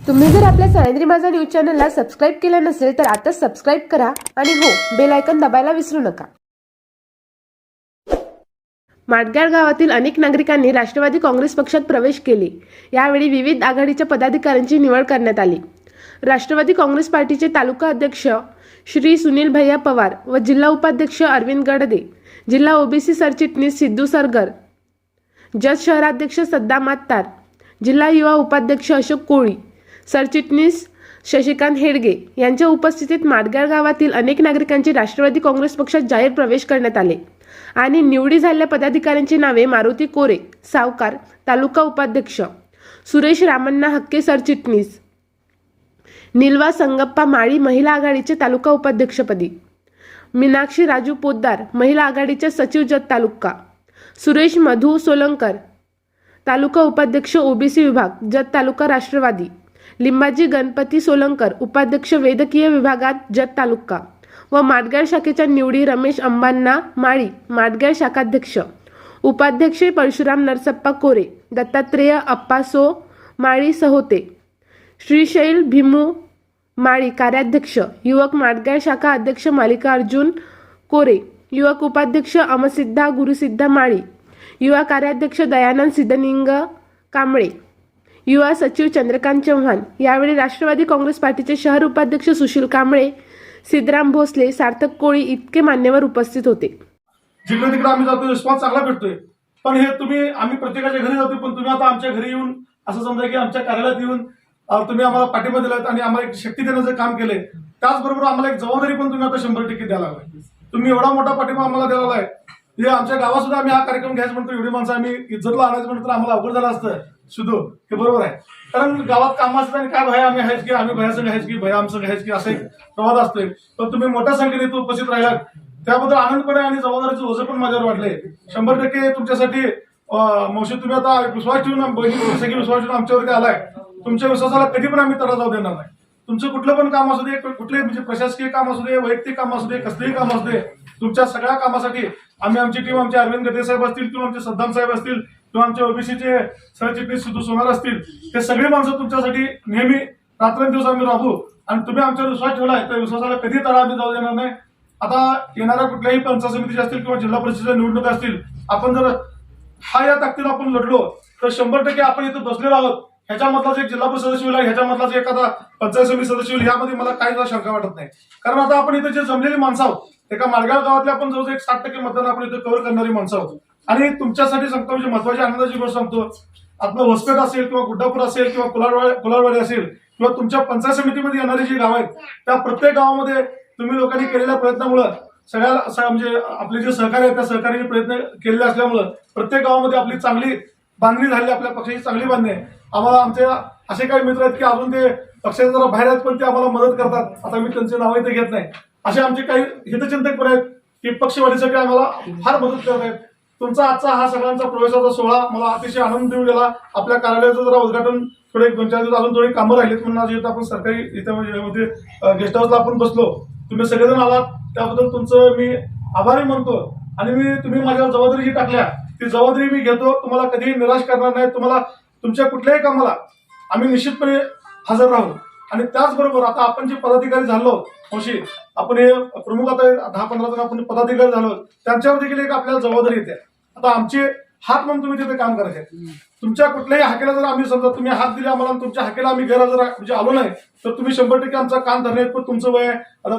तुम्ही जर आपल्या सह्याद्री माझा न्यूज चॅनलला सबस्क्राईब केलं नसेल तर आता सबस्क्राईब करा आणि हो बेल दबायला विसरू नका. माडगाळ गावातील अनेक नागरिकांनी राष्ट्रवादी काँग्रेस पक्षात प्रवेश केले. यावेळी विविध आघाडीच्या पदाधिकाऱ्यांची निवड करण्यात आली. राष्ट्रवादी काँग्रेस पार्टीचे तालुका अध्यक्ष श्री सुनील भैया पवार व जिल्हा उपाध्यक्ष अरविंद गडदे जिल्हा ओबीसी सरचिटणीस सिद्धू सरगर जत शहराध्यक्ष सद्दाम आत्तार जिल्हा युवा उपाध्यक्ष अशोक कोळी सरचिटणीस शशिकांत हेडगे यांच्या उपस्थितीत माडगाळ गावातील अनेक नागरिकांची राष्ट्रवादी काँग्रेस पक्षात जाहीर प्रवेश करण्यात आले. आणि निवडी झालेल्या पदाधिकाऱ्यांची नावे मारुती कोरे सावकार तालुका उपाध्यक्ष सुरेश रामण्णा हक्के सरचिटणीस निलवा संगप्पा माळी महिला आघाडीचे तालुका उपाध्यक्षपदी मीनाक्षी राजू पोद्दार महिला आघाडीच्या सचिव जत तालुका सुरेश मधू सोलंकर तालुका उपाध्यक्ष ओबीसी विभाग जत तालुका राष्ट्रवादी. लिंबाजी गणपती सोलंकर उपाध्यक्ष वैद्यकीय विभागात जत तालुका व माडगाळ शाखेच्या निवडी रमेश अंबांना माळी माडगाळ शाखाध्यक्ष. उपाध्यक्ष परशुराम नरसप्पा कोरे दत्तात्रेय अप्पासो माळी सहोते. श्रीशैल भीमू माळी कार्याध्यक्ष. युवक माडगाळ शाखा अध्यक्ष मालिकार्जुन कोरे युवक उपाध्यक्ष अमसिद्धा गुरुसिद्धा माळी युवा कार्याध्यक्ष दयानंद सिद्धनिंग कांबळे. युवा सचिव चंद्रकांत चव्हाण यावेळी राष्ट्रवादी काँग्रेस पार्टीचे शहर उपाध्यक्ष सुशील कांबळे सिद्धराम भोसले सार्थक कोळी इतके मान्यवर उपस्थित होते. जिकडे तिकडे आम्ही जातो रिस्पॉन्स चांगला भेटतोय. पण हे तुम्ही आम्ही प्रत्येकाच्या घरी जातो पण तुम्ही आता आमच्या घरी येऊन असं समजा की आमच्या कार्यालयात येऊन तुम्ही आम्हाला पाठिंबा दिलात आणि आम्हाला एक शक्ती देण्याचं काम केलंय त्याचबरोबर आम्हाला एक जबाबदारी पण तुम्ही आता शंभर टक्के द्यायला लागलाय. तुम्ही एवढा मोठा पाठिंबा आम्हाला द्यायला आहे हे आमच्या गावात सुद्धा आम्ही हा कार्यक्रम घ्यायचं म्हणतो. एवढी माणसं आम्ही इज्जतला आणायचं म्हणतो तर आम्हाला अवघड झालं असतं. शुद्धो हे बरोबर आहे. कारण गावात काम असतं आणि काय भया आम्ही आहेच की आम्ही भयाचं घ्यायच आहेच की भया आमचं घ्यायच की असं एक प्रवाद असतोय. पण तुम्ही मोठ्या संख्येने उपस्थित राहिलात त्याबद्दल आनंदपणे आणि जबाबदारीचं ओझं पण माझ्यावर वाटले शंभर टक्के तुमच्यासाठी मावशी तुम्ही आता विश्वास ठेवून बहिणी सगळी विश्वास ठेवून आमच्यावरती आलाय? तुमच्या विश्वासाला कधी पण आम्ही तडा जाऊ देणार नाही. तुमचं कुठलं पण काम असू दे कुठले म्हणजे प्रशासकीय काम असू दे वैयक्तिक काम असू दे कसलेही काम असू दे तुमच्या सगळ्या कामासाठी आम्ही आमची टीम आमचे अरविंद गते साहेब असतील किंवा आमचे सद्दाम साहेब असतील किंवा आमचे ओबीसीचे सरचिटणीस सिद्धू सोनार असतील हे सगळे माणसं तुमच्यासाठी नेहमी रात्रंदिवस आम्ही राहू. आणि तुम्ही आमच्यावर विश्वास ठेवलाय त्या विश्वासाला कधी तळा आम्ही जाऊ देणार नाही. आता येणाऱ्या कुठल्याही पंचायत समितीच्या असतील किंवा जिल्हा परिषदेच्या निवडणुका असतील आपण जर हा या ताकदीला आपण लढलो तर शंभर टक्के आपण इथं बसलेलो आहोत. ह्याच्यामधलाच एक जिल्हा परिषद सदस्य होईल ह्याच्यामधलाच एखादा पंचायत समिती सदस्य होईल यामध्ये मला काहीच शंका वाटत नाही. कारण आता आपण इथे जे जमलेली माणसं आहोत एका माडगाव गावातल्या आपण जवळ एक साठ टक्के मतदान आपण इथे कव्हर करणारी माणसं आहोत. आणि तुमच्यासाठी सांगतो म्हणजे महत्वाची आनंदाची गोष्ट सांगतो आपलं होसपेट असेल किंवा गुड्डापूर असेल किंवा कुलारवाडी कुलारवाडी असेल किंवा तुमच्या पंचायत समितीमध्ये येणारी जी गाव आहेत त्या प्रत्येक गावामध्ये तुम्ही लोकांनी केलेल्या प्रयत्नामुळं सगळ्या म्हणजे आपले जे सहकारी आहेत त्या सहकार्याने प्रयत्न केलेले असल्यामुळं प्रत्येक गावामध्ये आपली चांगली बांधणी झाली आपल्या पक्षाची चांगली बांधणी आहे. आम्हाला आमचे असे काही मित्र आहेत की अजून ते पक्षाच्या जरा बाहेर आहेत पण ते आम्हाला मदत करतात. आता मी त्यांचे नाव इथे घेत नाही. असे आमचे काही हितचिंतक पण आहेत की पक्षवाढीसाठी आम्हाला फार मदत करत आहेत. तुमचा आजचा हा सगळ्यांचा प्रवेशाचा सोहळा मला अतिशय आनंद देऊन गेला. आपल्या कार्यालयाचं जरा उद्घाटन थोडे एक दोन चार दिवस अजून थोडी कामं राहिलीत म्हणून आज आपण सरकारी इथे गेस्ट हाऊसला आपण बसलो. तुम्ही सगळेजण आलात. त्याबद्दल तुमचं मी आभारी म्हणतो आणि मी तुम्ही माझ्यावर जबाबदारी जी टाकल्या ती जबाबदारी मी घेतो. तुम्हाला कधीही निराश करणार नाही. तुम्हाला तुमच्या कुठल्याही कामाला आम्ही निश्चितपणे हजर राहू. आणि त्याचबरोबर आता आपण जे पदाधिकारी झालो मावशी आपण हे प्रमुख आता दहा पंधरा जण आपण पदाधिकारी झालो त्यांच्यावर देखील एक आपल्याला जबाबदारी येते. आता आमचे हात म्हणून तुम्ही तिथे काम करायचे तुमच्या कुठल्याही हाकेला जर आम्ही समजा तुम्ही हात दिले आम्हाला तुमच्या हाकेला आम्ही घरा जर म्हणजे आलो नाही तर तुम्ही शंभर टक्के आमचा काम धरणे पण तुमचं वय आता